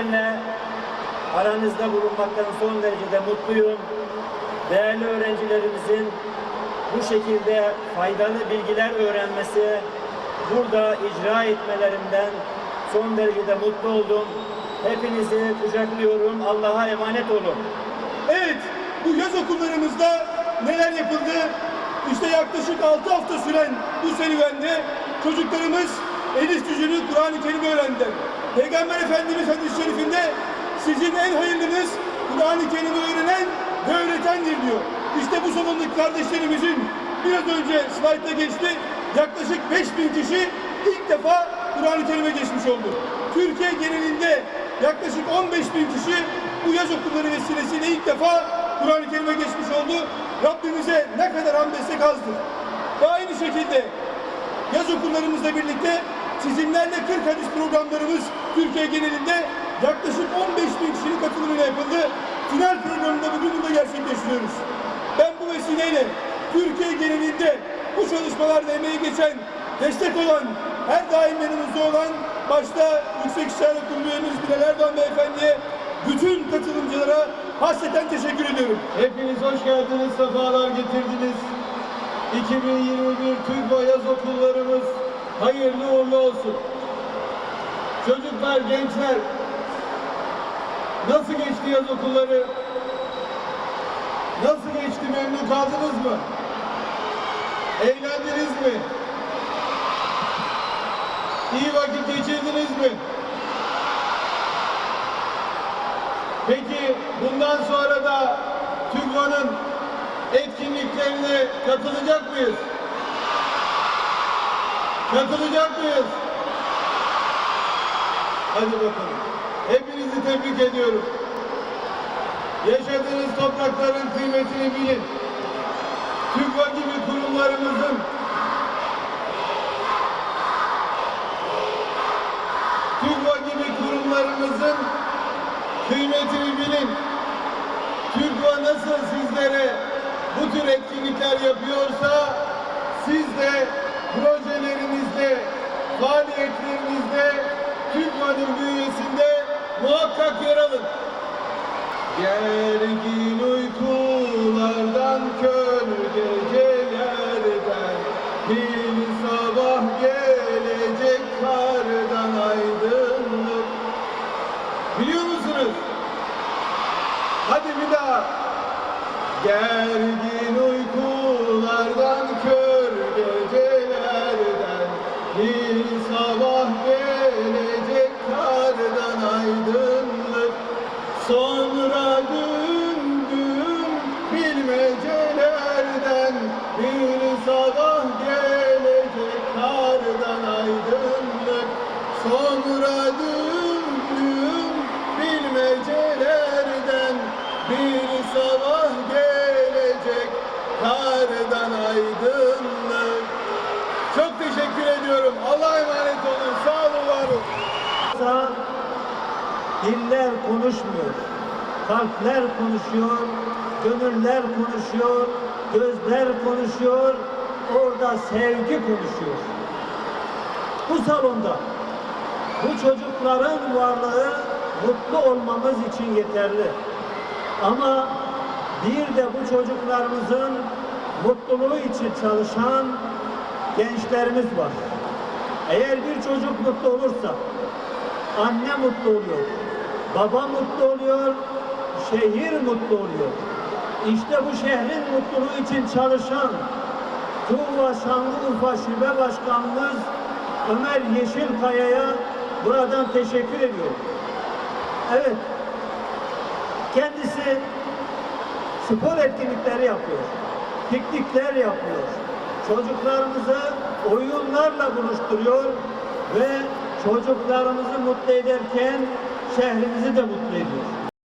Nedenle aranızda bulunmaktan son derecede mutluyum. Değerli öğrencilerimizin bu şekilde faydalı bilgiler öğrenmesi, burada icra etmelerinden son derecede mutlu oldum. Hepinizi kucaklıyorum. Allah'a emanet olun. Evet, bu yaz okullarımızda neler yapıldı? İşte yaklaşık 6 hafta süren bu serüvende çocuklarımız Elif Cücü'nü Kur'an-ı Kerim öğrendiler. Peygamber Efendimiz hadis-i şerifinde sizin en hayırlınız Kur'an-ı Kerim'i öğrenen ve öğretendir diyor. İşte bu salondaki kardeşlerimizin biraz önce slaytta geçti. Yaklaşık 5000 kişi ilk defa Kur'an-ı Kerim'e geçmiş oldu. Türkiye genelinde yaklaşık 15 bin kişi bu yaz okulları vesilesiyle ilk defa Kur'an-ı Kerim'e geçmiş oldu. Rabbimize ne kadar hamd etsek azdır. Ve aynı şekilde yaz okullarımızla birlikte sizinlerle 40 hadis programlarımız Türkiye genelinde yaklaşık 15 bin kişinin katılımıyla yapıldı. Final programında bugün burada gerçekleştiriyoruz. Ben bu vesileyle Türkiye genelinde bu çalışmalarda emeği geçen, destek olan, her daim yanımızda olan başta Yüksek İstişare Kurulu üyemiz Bilal Erdoğan Beyefendi'ye bütün katılımcılara hasreten teşekkür ediyorum. Hepiniz hoş geldiniz, sefalar getirdiniz. 2021 TÜGVA yaz okullarımız hayırlı uğurlu olsun. Çocuklar, gençler, nasıl geçti yaz okulları? Nasıl geçti, memnun kaldınız mı? Eğlendiniz mi? İyi vakit geçirdiniz mi? Peki bundan sonra da TÜGVA'nın etkinliklerine katılacak mıyız? Katılacak mıyız? Hadi bakalım. Hepinizi tebrik ediyorum. Yaşadığınız toprakların kıymetini bilin. TÜGVA gibi kurumlarımızın TÜGVA gibi kurumlarımızın kıymetini bilin. TÜGVA nasıl sizlere bu tür etkinlikler yapıyorsa siz de projelerinizde, faaliyetlerinizde TÜGVA'nın bünyesinde muhakkak yer alın. Gergin uykulardan kör gecelerden bir sabah gelecek kardan aydınlık. Biliyor musunuz? Hadi bir daha. Gergin uykulardan kardan aydınlık. Çok teşekkür ediyorum. Allah'a emanet olun. Sağ olun, var olun. Yoksa diller konuşmuyor. Kalpler konuşuyor, gönüller konuşuyor, gözler konuşuyor, orada sevgi konuşuyor. Bu salonda bu çocukların varlığı mutlu olmamız için yeterli. Ama bir de bu çocuklarımızın mutluluğu için çalışan gençlerimiz var. Eğer bir çocuk mutlu olursa, anne mutlu oluyor, baba mutlu oluyor, şehir mutlu oluyor. İşte bu şehrin mutluluğu için çalışan Tuğla Şanlıurfa Şube Başkanımız Ömer Yeşilkaya'ya buradan teşekkür ediyorum. Evet, kendisi spor etkinlikleri yapıyor, piknikler yapıyor. Çocuklarımızı oyunlarla buluşturuyor ve çocuklarımızı mutlu ederken şehrimizi de mutlu ediyor.